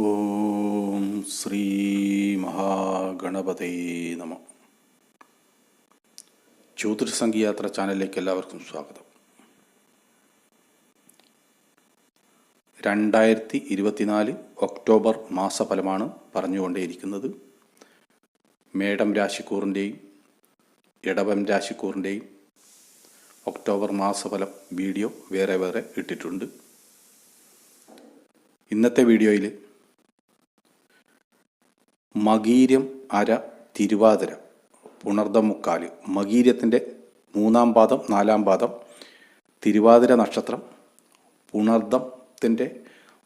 ഓം ശ്രീ മഹാഗണപതേ നമ. ജ്യോതിഷ സംഗീയാത്ര ചാനലിലേക്ക് എല്ലാവർക്കും സ്വാഗതം. രണ്ടായിരത്തി ഇരുപത്തിനാല് ഒക്ടോബർ മാസഫലമാണ് പറഞ്ഞുകൊണ്ടേയിരിക്കുന്നത്. മേടം രാശിക്കൂറിന്റെയും ഇടവം രാശിക്കൂറിന്റെയും ഒക്ടോബർ മാസഫലം വീഡിയോ വേറെ വേറെ ഇട്ടിട്ടുണ്ട്. ഇന്നത്തെ വീഡിയോയിൽ മകീര്യം അര തിരുവാതിര. പുണർദം മകീരത്തിന്റെ മൂന്നാം പാദം നാലാം പാദം. തിരുവാതിര നക്ഷത്രം. പുണർദത്തിന്റെ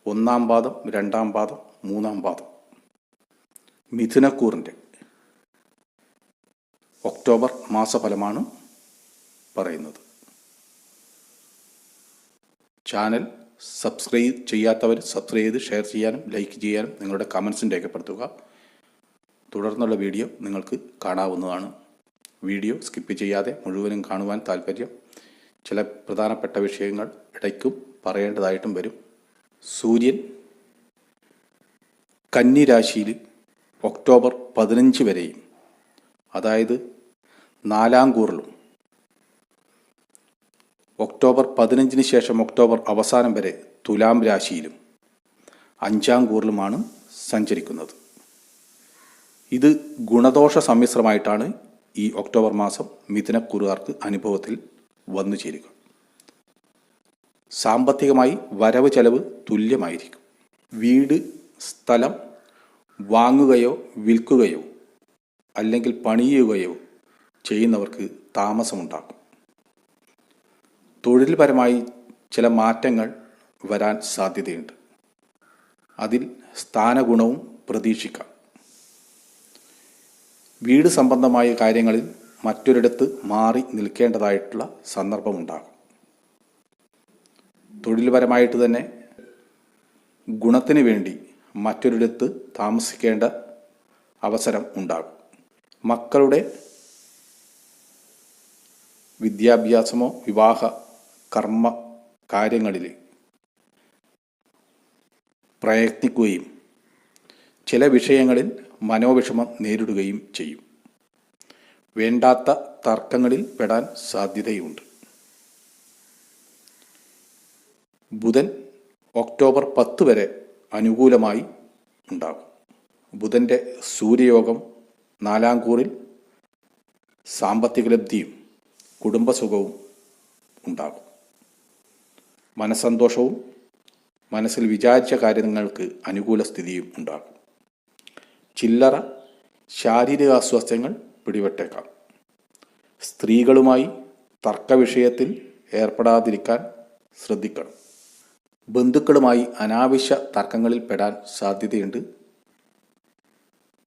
ഒന്നാം പാദം രണ്ടാം പാദം മൂന്നാം പാദം. മിഥുനക്കൂറിന്റെ ഒക്ടോബർ മാസഫലമാണ് പറയുന്നത്. ചാനൽ സബ്സ്ക്രൈബ് ചെയ്യാത്തവർ സബ്സ്ക്രൈബ് ചെയ്ത് ഷെയർ ചെയ്യാനും ലൈക്ക് ചെയ്യാനും നിങ്ങളുടെ കമൻസും രേഖപ്പെടുത്തുക. തുടർന്നുള്ള വീഡിയോ നിങ്ങൾക്ക് കാണാവുന്നതാണ്. വീഡിയോ സ്കിപ്പ് ചെയ്യാതെ മുഴുവനും കാണുവാൻ താല്പര്യം ചില പ്രധാനപ്പെട്ട വിഷയങ്ങൾ ഇടയ്ക്കും പറയേണ്ടതായിട്ടും വരും. സൂര്യൻ കന്നി രാശിയിൽ ഒക്ടോബർ പതിനഞ്ച് വരെയും അതായത് നാലാം കൂറിലും. ഒക്ടോബർ പതിനഞ്ചിന് ശേഷം ഒക്ടോബർ അവസാനം വരെ തുലാം രാശിയിലും അഞ്ചാം കൂറിലുമാണ് സഞ്ചരിക്കുന്നത്. ഇത് ഗുണദോഷ സമ്മിശ്രമായിട്ടാണ് ഈ ഒക്ടോബർ മാസം മിഥുനക്കുറുകാർക്ക് അനുഭവത്തിൽ വന്നു ചേരുക. സാമ്പത്തികമായി വരവ് ചെലവ് തുല്യമായിരിക്കും. വീട് സ്ഥലം വാങ്ങുകയോ വിൽക്കുകയോ അല്ലെങ്കിൽ പണിയുകയോ ചെയ്യുന്നവർക്ക് താമസമുണ്ടാകും തൊഴിൽപരമായി ചില മാറ്റങ്ങൾ വരാൻ സാധ്യതയുണ്ട്. അതിൽ സ്ഥാനഗുണവും പ്രതീക്ഷിക്കാം. വീട് സംബന്ധമായ കാര്യങ്ങളിൽ മറ്റൊരിടത്ത് മാറി നിൽക്കേണ്ടതായിട്ടുള്ള സന്ദർഭമുണ്ടാകും. തൊഴിൽപരമായിട്ട് തന്നെ ഗുണത്തിന് വേണ്ടി മറ്റൊരിടത്ത് താമസിക്കേണ്ട അവസരം ഉണ്ടാകും. മക്കളുടെ വിദ്യാഭ്യാസമോ വിവാഹ കർമ്മ കാര്യങ്ങളിൽ പ്രയത്നിക്കുകയും ചില വിഷയങ്ങളിൽ മനോവിഷമം നേരിടുകയും ചെയ്യും. വേണ്ടാത്ത തർക്കങ്ങളിൽ പെടാൻ സാധ്യതയുണ്ട്. ബുധൻ ഒക്ടോബർ പത്ത് വരെ അനുകൂലമായി ഉണ്ടാകും. ബുധന്റെ സൂര്യയോഗം നാലാം കൂറിൽ സാമ്പത്തിക ലബ്ധിയും കുടുംബസുഖവും ഉണ്ടാകും. മനസ്സന്തോഷവും മനസ്സിൽ വിചാരിച്ച കാര്യങ്ങൾക്ക് അനുകൂല സ്ഥിതിയും ഉണ്ടാകും. ചില്ലറ ശാരീരിക അസ്വാസ്ഥ്യങ്ങൾ പിടിപെട്ടേക്കാം. സ്ത്രീകളുമായി തർക്ക വിഷയത്തിൽ ഏർപ്പെടാതിരിക്കാൻ ശ്രദ്ധിക്കണം. ബന്ധുക്കളുമായി അനാവശ്യ തർക്കങ്ങളിൽ പെടാൻ സാധ്യതയുണ്ട്.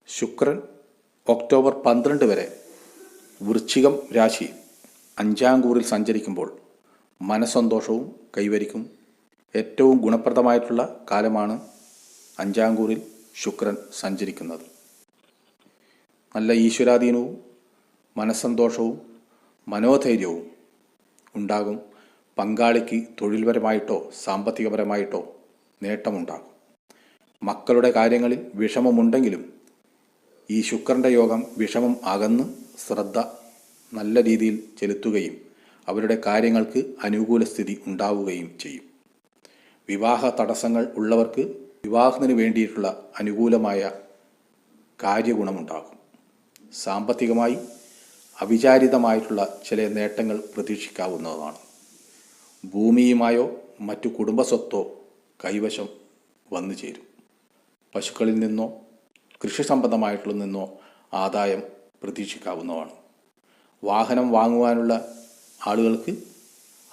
ശുക്രൻ ഒക്ടോബർ പന്ത്രണ്ട് വരെ വൃശ്ചികം രാശി അഞ്ചാം കൂറിൽ സഞ്ചരിക്കുമ്പോൾ മനസ്സന്തോഷവും കൈവരിക്കും. ഏറ്റവും ഗുണപ്രദമായിട്ടുള്ള കാലമാണ് അഞ്ചാം കൂറിൽ ശുക്രൻ സഞ്ചരിക്കുന്നത്. നല്ല ഈശ്വരാധീനവും മനസ്സന്തോഷവും മനോധൈര്യവും ഉണ്ടാകും. പങ്കാളിക്ക് തൊഴിൽപരമായിട്ടോ സാമ്പത്തികപരമായിട്ടോ നേട്ടമുണ്ടാകും. മക്കളുടെ കാര്യങ്ങളിൽ വിഷമമുണ്ടെങ്കിലും ഈ ശുക്രന്റെ യോഗം വിഷമം അകന്ന് ശ്രദ്ധ നല്ല രീതിയിൽ ചെലുത്തുകയും അവരുടെ കാര്യങ്ങൾക്ക് അനുകൂല സ്ഥിതി ഉണ്ടാവുകയും ചെയ്യും. വിവാഹ തടസ്സങ്ങൾ ഉള്ളവർക്ക് വിവാഹത്തിന് വേണ്ടിയിട്ടുള്ള അനുകൂലമായ കാര്യഗുണമുണ്ടാകും. സാമ്പത്തികമായി അവിചാരിതമായിട്ടുള്ള ചില നേട്ടങ്ങൾ പ്രതീക്ഷിക്കാവുന്നതാണ്. ഭൂമിയുമായോ മറ്റു കുടുംബസ്വത്തോ കൈവശം വന്നു ചേരും. പശുക്കളിൽ നിന്നോ കൃഷി സംബന്ധമായിട്ടുള്ള നിന്നോ ആദായം പ്രതീക്ഷിക്കാവുന്നതാണ്. വാഹനം വാങ്ങുവാനുള്ള ആളുകൾക്ക്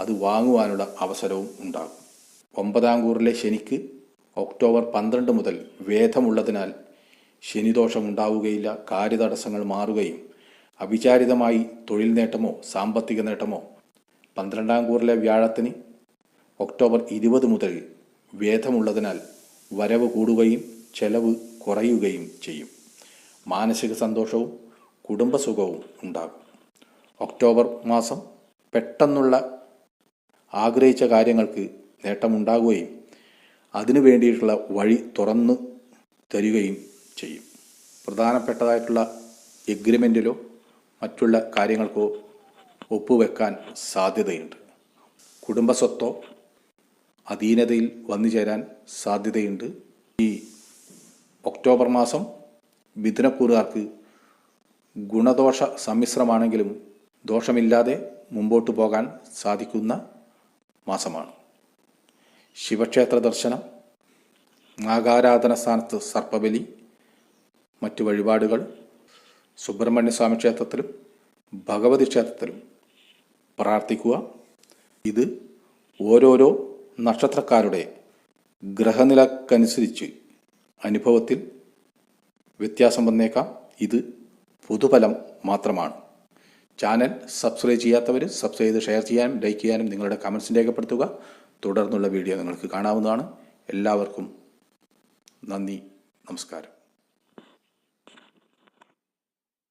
അത് വാങ്ങുവാനുള്ള അവസരവും ഉണ്ടാകും. ഒമ്പതാം കൂറിലെ ശനിക്ക് ഒക്ടോബർ പന്ത്രണ്ട് മുതൽ വേദമുള്ളതിനാൽ ശനിദോഷം ഉണ്ടാവുകയില്ല കാര്യതടസ്സങ്ങൾ മാറുകയും അവിചാരിതമായി തൊഴിൽ നേട്ടമോ സാമ്പത്തിക നേട്ടമോ. പന്ത്രണ്ടാം കൂറിലെ വ്യാഴത്തിന് ഒക്ടോബർ ഇരുപത് മുതൽ വേദമുള്ളതിനാൽ വരവ് കൂടുകയും ചെലവ് കുറയുകയും ചെയ്യും. മാനസിക സന്തോഷവും കുടുംബസുഖവും ഉണ്ടാകും. ഒക്ടോബർ മാസം പെട്ടെന്നുള്ള ആഗ്രഹിച്ച കാര്യങ്ങൾക്ക് നേട്ടമുണ്ടാകുകയും അതിനു വേണ്ടിയിട്ടുള്ള വഴി തുറന്നു തരികയും ചെയ്യും. പ്രധാനപ്പെട്ടതായിട്ടുള്ള എഗ്രിമെന്റിലോ മറ്റുള്ള കാര്യങ്ങൾക്കോ ഒപ്പുവെക്കാൻ സാധ്യതയുണ്ട്. കുടുംബസ്വത്തോ അധീനതയിൽ വന്നു ചേരാൻ സാധ്യതയുണ്ട്. ഈ ഒക്ടോബർ മാസം മിഥുനക്കൂറുകാർക്ക് ഗുണദോഷ സമ്മിശ്രമാണെങ്കിലും ദോഷമില്ലാതെ മുമ്പോട്ട് പോകാൻ സാധിക്കുന്ന മാസമാണ്. ശിവക്ഷേത്ര ദർശനം നാഗാരാധന സ്ഥാനത്ത് സർപ്പബലി മറ്റു വഴിപാടുകൾ സുബ്രഹ്മണ്യസ്വാമി ക്ഷേത്രത്തിലും ഭഗവതി ക്ഷേത്രത്തിലും പ്രാർത്ഥിക്കുക. ഇത് ഓരോരോ നക്ഷത്രക്കാരുടെ ഗ്രഹനിലക്കനുസരിച്ച് അനുഭവത്തിൽ വ്യത്യാസം വന്നേക്കാം. ഇത് പൊതുഫലം മാത്രമാണ്. ചാനൽ സബ്സ്ക്രൈബ് ചെയ്യാത്തവർ സബ്സ്ക്രൈബ് ചെയ്ത് ഷെയർ ചെയ്യാനും ലൈക്ക് ചെയ്യാനും നിങ്ങളുടെ കമൻസ് രേഖപ്പെടുത്തുക. തുടർന്നുള്ള വീഡിയോ നിങ്ങൾക്ക് കാണാവുന്നതാണ്. എല്ലാവർക്കും നന്ദി നമസ്കാരം.